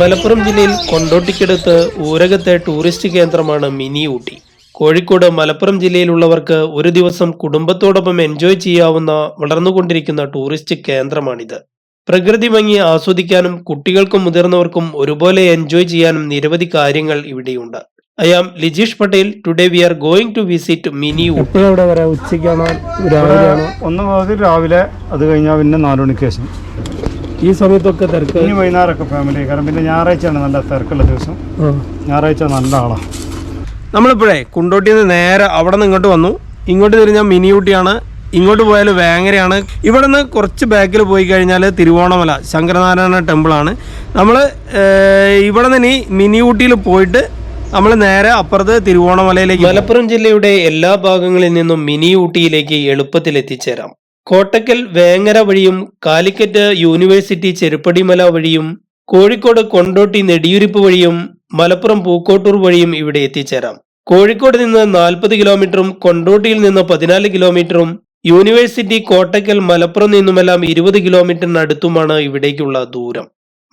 മലപ്പുറം ജില്ലയിൽ കൊണ്ടോട്ടിക്കടുത്ത് ഊരകത്തെ ടൂറിസ്റ്റ് കേന്ദ്രമാണ് മിനി ഊട്ടി. കോഴിക്കോട് മലപ്പുറം ജില്ലയിലുള്ളവർക്ക് ഒരു ദിവസം കുടുംബത്തോടൊപ്പം എൻജോയ് ചെയ്യാവുന്ന വളർന്നുകൊണ്ടിരിക്കുന്ന ടൂറിസ്റ്റ് കേന്ദ്രമാണിത്. പ്രകൃതി ഭംഗി ആസ്വദിക്കാനും കുട്ടികൾക്കും മുതിർന്നവർക്കും ഒരുപോലെ എൻജോയ് ചെയ്യാനും നിരവധി കാര്യങ്ങൾ ഇവിടെയുണ്ട്. I am Lijeesh Patel. Today we are going to visit mini Ooty. വരാം? ഉച്ചയ്ക്കാണോ? രാവിലെയാണോ? ഒന്ന് മുതൽ രാവിലെ അത് കഴിഞ്ഞാൽ പിന്നെ നാല് മണിക്ക് ശേഷം. ഈ സമയത്തൊക്കെ തിരക്ക്? ഇനി വൈകുന്നേരമൊക്കെ ഫാമിലി കാരണം പിന്നെ ഞായറാഴ്ചയാണ് നല്ല തിരക്കുള്ള ദിവസം. ഞായറാഴ്ച നല്ല ആളാണ് നമ്മളിപ്പോഴേ കുണ്ടോട്ടിയിൽ നിന്ന് നേരെ അവിടെ നിന്ന് ഇങ്ങോട്ട് വന്നു. ഇങ്ങോട്ട് തിരിഞ്ഞാൽ മിനി ഊട്ടിയാണ്. ഇങ്ങോട്ട് പോയാൽ വേങ്ങരയാണ്. ഇവിടെ നിന്ന് കുറച്ച് ബാക്കിൽ പോയി കഴിഞ്ഞാൽ തിരുവോണമല ശങ്കരനാരായണ ടെമ്പിളാണ്. നമ്മൾ ഇവിടെ നിന്ന് ഇനി മിനി ഊട്ടിയിൽ പോയിട്ട് നമ്മൾ നേരെ അപ്പുറത്ത് തിരുവോണമലയിലേക്ക് മലപ്പുറം ജില്ലയുടെ എല്ലാ ഭാഗങ്ങളിൽ നിന്നും മിനി ഊട്ടിയിലേക്ക് എളുപ്പത്തിൽ എത്തിച്ചേരാം കോട്ടക്കൽ വേങ്ങര വഴിയും കാലിക്കറ്റ് യൂണിവേഴ്സിറ്റി ചെരുപ്പടിമല വഴിയും കോഴിക്കോട് കൊണ്ടോട്ടി നെടിയുരിപ്പ് വഴിയും മലപ്പുറം പൂക്കോട്ടൂർ വഴിയും ഇവിടെ എത്തിച്ചേരാം. കോഴിക്കോട് നിന്ന് നാൽപ്പത് കിലോമീറ്ററും കൊണ്ടോട്ടിയിൽ നിന്ന് പതിനാല് കിലോമീറ്ററും യൂണിവേഴ്സിറ്റി കോട്ടക്കൽ മലപ്പുറം നിന്നുമെല്ലാം ഇരുപത് കിലോമീറ്ററിനടുത്തുമാണ് ഇവിടേക്കുള്ള ദൂരം.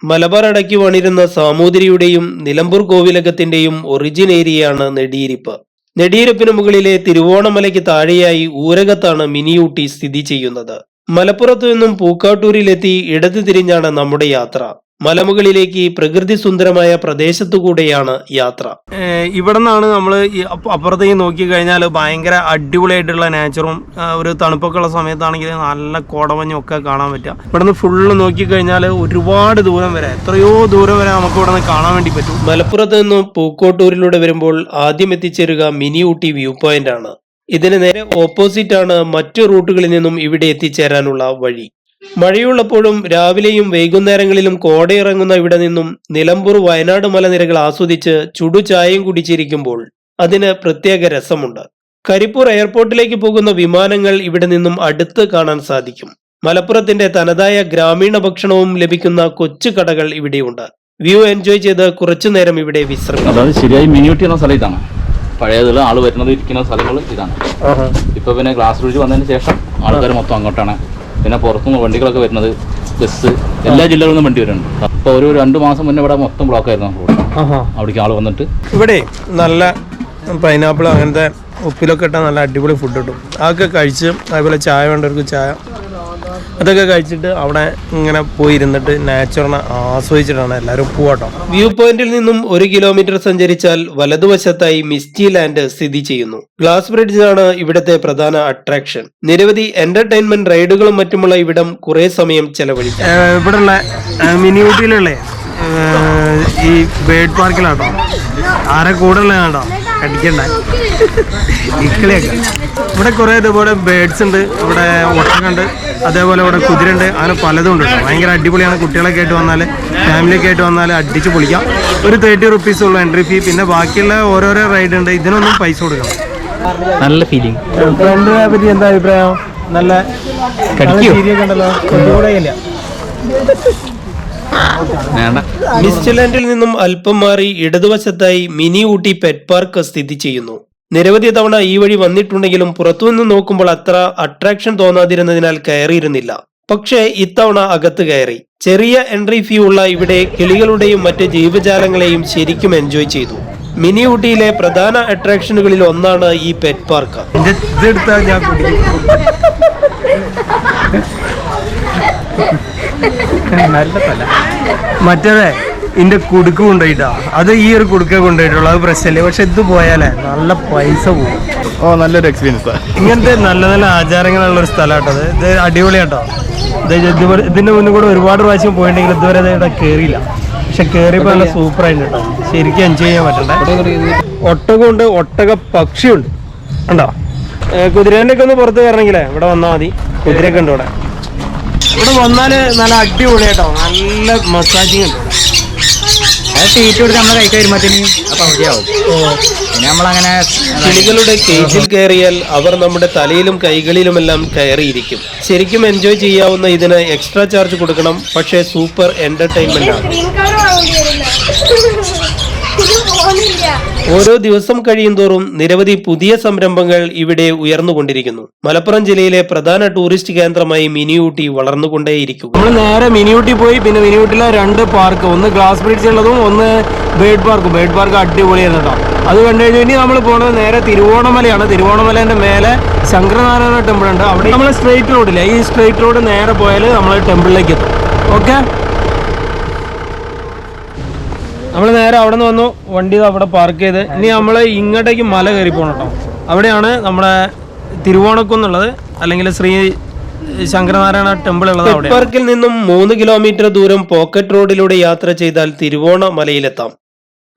മലബാർ അടക്കി വണിരുന്ന സാമൂതിരിയുടെയും നിലമ്പൂർ കോവിലകത്തിന്റെയും ഒറിജിൻ ഏരിയയാണ് നെടിയിരിപ്പ്. നെടിയിരുപ്പിന് മുകളിലെ തിരുവോണമലയ്ക്ക് താഴെയായി ഊരകത്താണ് മിനിയൂട്ടി സ്ഥിതി ചെയ്യുന്നത്. മലപ്പുറത്തു നിന്നും പൂക്കാട്ടൂരിലെത്തി ഇടതു തിരിഞ്ഞാണ് നമ്മുടെ യാത്ര. മലമുകളിലേക്ക് പ്രകൃതി സുന്ദരമായ പ്രദേശത്തുകൂടെയാണ് യാത്ര. ഇവിടെ നിന്നാണ് നമ്മൾ അപ്പുറത്തേക്ക് നോക്കിക്കഴിഞ്ഞാൽ ഭയങ്കര അടിപൊളിയായിട്ടുള്ള നേച്ചറും ഒരു തണുപ്പൊക്കെ ഉള്ള സമയത്താണെങ്കിൽ നല്ല കോടമഞ്ഞും ഒക്കെ കാണാൻ പറ്റുക. ഇവിടെ നിന്ന് ഫുള്ള് നോക്കിക്കഴിഞ്ഞാൽ ഒരുപാട് ദൂരം വരെ എത്രയോ ദൂരം വരെ നമുക്ക് ഇവിടെ നിന്ന് കാണാൻ വേണ്ടി പറ്റും. മലപ്പുറത്ത് നിന്നും പൂക്കോട്ടൂരിലൂടെ വരുമ്പോൾ ആദ്യം എത്തിച്ചേരുക മിനി ഊട്ടി വ്യൂ പോയിന്റ് ആണ് ഇതിന് നേരെ ഓപ്പോസിറ്റ് ആണ് മറ്റു റൂട്ടുകളിൽ നിന്നും ഇവിടെ എത്തിച്ചേരാനുള്ള വഴി. മഴയുള്ളപ്പോഴും രാവിലെയും വൈകുന്നേരങ്ങളിലും കോടയിറങ്ങുന്ന ഇവിടെ നിന്നും നിലമ്പൂർ വയനാട് മലനിരകൾ ആസ്വദിച്ച് ചുടു ചായയും കുടിച്ചിരിക്കുമ്പോൾ അതിന് പ്രത്യേക രസമുണ്ട്. കരിപ്പൂർ എയർപോർട്ടിലേക്ക് പോകുന്ന വിമാനങ്ങൾ ഇവിടെ നിന്നും അടുത്ത് കാണാൻ സാധിക്കും. മലപ്പുറത്തിന്റെ തനതായ ഗ്രാമീണ ഭക്ഷണവും ലഭിക്കുന്ന കൊച്ചു കടകൾ ഇവിടെയുണ്ട്. വ്യൂ എൻജോയ് ചെയ്ത് കുറച്ചു നേരം ഇവിടെ വിശ്രമിക്കും അതായത് ശരിയായി മിനിയൂട്ടി എന്ന സ്ഥലം ഇതാണ്. പഴയതിൽ ആൾ വരുന്നത് ഇരിക്കുന്ന സ്ഥലങ്ങൾ ഇതാണ്. ഇപ്പൊ പിന്നെ ഗ്ലാസ് ബ്രിഡ്ജ് വന്നതിന് ശേഷം ആൾക്കാർ മൊത്തം അങ്ങോട്ടാണ് പിന്നെ പുറത്തുനിന്ന് വണ്ടികളൊക്കെ വരുന്നത് ബസ് എല്ലാ ജില്ലകളിൽ നിന്നും വണ്ടി വരുന്നുണ്ട്. അപ്പോൾ ഒരു രണ്ട് മാസം മുന്നേ ഇവിടെ മൊത്തം ബ്ലോക്ക് ആയിരുന്നു അവിടേക്ക് ആൾ വന്നിട്ട്. ഇവിടെ നല്ല പൈനാപ്പിൾ അങ്ങനത്തെ ഉപ്പിലൊക്കെ ഇട്ടാൽ നല്ല അടിപൊളി ഫുഡ് കിട്ടും. അതൊക്കെ കഴിച്ച് അതേപോലെ ചായ വേണ്ടവർക്ക് ചായ അതൊക്കെ കഴിച്ചിട്ട് അവിടെ ഇങ്ങനെ പോയി ഇരുന്നിട്ട് നാച്ചുറിനെ ആസ്വദിച്ചിട്ടാണ് എല്ലാവരും പോവാട്ടോ. വ്യൂ പോയിന്റിൽ നിന്നും ഒരു കിലോമീറ്റർ സഞ്ചരിച്ചാൽ വലതുവശത്തായി മിസ്റ്റി ലാൻഡ് സ്ഥിതി ചെയ്യുന്നു. ഗ്ലാസ് ബ്രിഡ്ജാണ് ഇവിടത്തെ പ്രധാന അട്രാക്ഷൻ നിരവധി എന്റർടൈൻമെന്റ് റൈഡുകളും മറ്റുമുള്ള ഇവിടം കുറെ സമയം ചെലവഴിക്കും. ഇവിടെ മിനി ഈ ബേർഡ് പാർക്കിലാട്ടോ ആരെ കൂടെ ഉള്ളതാട്ടോ കടിക്കണ്ട. ഇക്കിളിയൊക്കെ. ഇവിടെ കുറേ ഇതുപോലെ ബേഡ്സ് ഉണ്ട് ഇവിടെ ഒട്ടകുണ്ട് അതേപോലെ ഇവിടെ കുതിരയുണ്ട് അങ്ങനെ പലതും ഉണ്ട് കേട്ടോ. ഭയങ്കര അടിപൊളിയാണ്. കുട്ടികളൊക്കെ ആയിട്ട് വന്നാൽ ഫാമിലിയൊക്കെ ആയിട്ട് വന്നാൽ അടിച്ച് പൊളിക്കാം. ഒരു തേർട്ടി റുപ്പീസ് ഉള്ളൂ എൻട്രി ഫീ പിന്നെ ബാക്കിയുള്ള ഓരോരോ റൈഡ് ഉണ്ട്. ഇതിനൊന്നും പൈസ കൊടുക്കണം. നല്ല ഫീലിംഗ് ഫ്രണ്ടിനെ പറ്റി എന്താ അഭിപ്രായം? നല്ല ശരിയൊക്കെ കൊണ്ടുകൂടെയില്ല നിന്നും അല്പം മാറി ഇടതുവശത്തായി മിനി ഊട്ടി പെറ്റ് പാർക്ക് സ്ഥിതി ചെയ്യുന്നു. നിരവധി തവണ ഈ വഴി വന്നിട്ടുണ്ടെങ്കിലും പുറത്തുനിന്ന് നോക്കുമ്പോൾ അത്ര അട്രാക്ഷൻ തോന്നാതിരുന്നതിനാൽ കയറിയിരുന്നില്ല. പക്ഷേ ഇത്തവണ അകത്ത് കയറി. ചെറിയ എൻട്രി ഫീ ഉള്ള ഇവിടെ കിളികളുടെയും മറ്റ് ജീവജാലങ്ങളെയും ശരിക്കും എൻജോയ് ചെയ്തു. മിനി ഊട്ടിയിലെ പ്രധാന അട്രാക്ഷനുകളിൽ ഒന്നാണ് ഈ പെറ്റ് പാർക്ക്. മറ്റേതേ ഇന്റെ കുടുക്ക് കൊണ്ടുപോയിട്ടാ. അത് ഈ ഒരു കുടുക്ക കൊണ്ടുപോയിട്ടുള്ളൂ. അത് പ്രശ്നമില്ല. പക്ഷെ ഇത് പോയാലേ നല്ല പൈസ പോകും ഓ നല്ലൊരു എക്സ്പീരിയൻസ് ഇങ്ങനത്തെ നല്ല നല്ല ആചാരങ്ങളുള്ള ഒരു സ്ഥലമാട്ടോ ഇത് ഇത് അടിപൊളിയാട്ടോ ഇതുപോലെ ഇതിന്റെ മുന്നിൽ കൂടെ ഒരുപാട് പ്രാവശ്യം പോയിട്ടുണ്ടെങ്കിൽ ഇതുവരെ ഇത് ഇവിടെ കയറിയില്ല പക്ഷെ കയറിയപ്പോൾ നല്ല സൂപ്പർ ആയിട്ട് കേട്ടോ. ശരിക്കും എൻജോയ് ചെയ്യാൻ പറ്റണ്ടേ? ഒട്ടകമുണ്ട് ഒട്ടക പക്ഷിയുണ്ട്. ഉണ്ടോ കുതിരേന്റെ ഒക്കെ ഒന്ന് പുറത്ത് കയറണമെങ്കിലേ ഇവിടെ വന്നാൽ മതി. കുതിരയൊക്കെ ഉണ്ട് ഇവിടെ. ഇവിടെ വന്നാൽ നല്ല അടിപൊളി കേട്ടോ. നല്ല മസാജിങ് ഉണ്ട് അത് സീറ്റ് കൊടുത്ത് നമ്മളെ കൈ വരുമ്പോഴത്തേന് അപ്പം മതിയാവും പിന്നെ നമ്മളങ്ങനെ കിളികളുടെ കേജിൽ കയറിയാൽ അവർ നമ്മുടെ തലയിലും കൈകളിലുമെല്ലാം കയറിയിരിക്കും. ശരിക്കും എൻജോയ് ചെയ്യാവുന്ന ഇതിന് എക്സ്ട്രാ ചാർജ് കൊടുക്കണം. പക്ഷേ സൂപ്പർ എന്റർടൈൻമെന്റ് ആണ്. ഓരോ ദിവസം കഴിയുന്തോറും നിരവധി പുതിയ സംരംഭങ്ങൾ ഇവിടെ ഉയർന്നുകൊണ്ടിരിക്കുന്നു. മലപ്പുറം ജില്ലയിലെ പ്രധാന ടൂറിസ്റ്റ് കേന്ദ്രമായി മിനിയൂട്ടി വളർന്നുകൊണ്ടേയിരിക്കും നമ്മൾ നേരെ മിനിയൂട്ടി പോയി പിന്നെ മിനിയൂട്ടിലെ രണ്ട് പാർക്ക്. ഒന്ന് ഗ്ലാസ് ബ്രിഡ്ജ് ഉള്ളതും ഒന്ന് ബേഡ് പാർക്ക്. ബേഡ് പാർക്ക് അടിപൊളിയാണ് കേട്ടോ. അത് കണ്ടു ഇനി നമ്മൾ പോകുന്നത് നേരെ തിരുവോണമലയാണ്. തിരുവോണമലേന്റെ മേലെ ശങ്കരനാരായണ ടെമ്പിൾ ഉണ്ട്. അവിടെ നമ്മൾ സ്ട്രെയിറ്റ് റോഡില്ല ഈ സ്ട്രെയിറ്റ് റോഡ് നേരെ പോയാൽ നമ്മൾ ടെമ്പിളിലേക്ക് എത്തും. ഓക്കെ നമ്മൾ നേരെ അവിടെ നിന്ന് വന്നു. വണ്ടി അവിടെ പാർക്ക് ചെയ്ത്. ഇനി നമ്മൾ ഇങ്ങോട്ടേക്ക് മല കയറി പോകണം അവിടെയാണ് നമ്മുടെ തിരുവോണക്കുന്നുള്ളത് അല്ലെങ്കിൽ ശ്രീ ശങ്കരനാരായണ ടെമ്പിൾ ഉള്ളത് പാർക്കിൽ നിന്നും മൂന്ന് കിലോമീറ്റർ ദൂരം പോക്കറ്റ് റോഡിലൂടെ യാത്ര ചെയ്താൽ തിരുവോണ മലയിലെത്താം.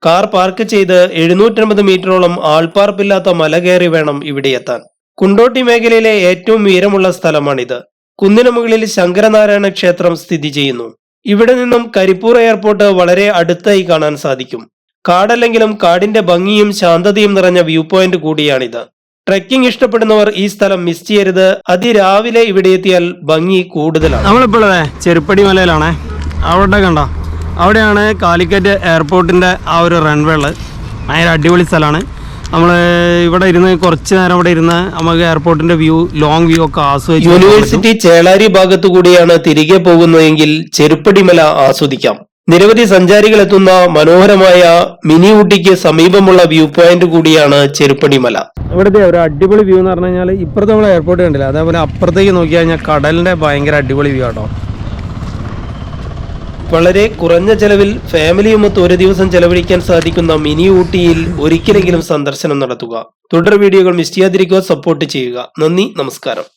കാർ പാർക്ക് ചെയ്ത് എഴുന്നൂറ്റമ്പത് മീറ്ററോളം ആൾപ്പാർപ്പില്ലാത്ത മല കയറി വേണം ഇവിടെ എത്താൻ. കുണ്ടോട്ടി മേഖലയിലെ ഏറ്റവും ഉയരമുള്ള സ്ഥലമാണിത്. കുന്നിന് മുകളിൽ ശങ്കരനാരായണ ക്ഷേത്രം സ്ഥിതി ചെയ്യുന്നു. ഇവിടെ നിന്നും കരിപ്പൂർ എയർപോർട്ട് വളരെ അടുത്തായി കാണാൻ സാധിക്കും. കാടല്ലെങ്കിലും കാടിന്റെ ഭംഗിയും ശാന്തതയും നിറഞ്ഞ വ്യൂ പോയിന്റ് കൂടിയാണിത്. ട്രെക്കിംഗ് ഇഷ്ടപ്പെടുന്നവർ ഈ സ്ഥലം മിസ് ചെയ്യരുത്. അതിരാവിലെ ഇവിടെ എത്തിയാൽ ഭംഗി കൂടുതലാണ്. നമ്മളിപ്പോൾ ഉള്ളത് ചെരുപ്പടി മലയിലാണേ. അവിടെ കണ്ടോ? അവിടെയാണ് കാലിക്കറ്റ് എയർപോർട്ടിന്റെ ആ ഒരു റൺവേ ഭയങ്കര അടിപൊളി സ്ഥലമാണ്. നമ്മൾ ഇവിടെ ഇരുന്ന് കുറച്ച് നേരം ഇവിടെ ഇരുന്ന് നമുക്ക് എയർപോർട്ടിന്റെ വ്യൂ ലോങ് വ്യൂ ഒക്കെ ആസ്വദിച്ചു യൂണിവേഴ്സിറ്റി ചേളാരി ഭാഗത്തു കൂടിയാണ് തിരികെ പോകുന്നതെങ്കിൽ ചെരുപ്പടിമല ആസ്വദിക്കാം. നിരവധി സഞ്ചാരികൾ എത്തുന്ന മനോഹരമായ മിനി ഊട്ടിക്ക് സമീപമുള്ള വ്യൂ പോയിന്റ് കൂടിയാണ് ചെരുപ്പടിമല. ഇവിടുത്തെ ഒരു അടിപൊളി വ്യൂ എന്ന് പറഞ്ഞു കഴിഞ്ഞാൽ ഇപ്പുറത്ത് നമ്മൾ എയർപോർട്ട് കണ്ടില്ല? അതേപോലെ അപ്പുറത്തേക്ക് നോക്കി കഴിഞ്ഞാൽ കടലിന്റെ ഭയങ്കര അടിപൊളി വ്യൂ ആട്ടോ. വളരെ കുറഞ്ഞ ചെലവിൽ ഫാമിലിയുമൊത്ത് ഒരു ദിവസം ചെലവഴിക്കാൻ സാധിക്കുന്ന മിനി ഊട്ടിയിൽ ഒരിക്കലെങ്കിലും സന്ദർശനം നടത്തുക. തുടർ വീഡിയോകൾ മിസ് ചെയ്യാതിരിക്കുക സപ്പോർട്ട് ചെയ്യുക. നന്ദി നമസ്കാരം.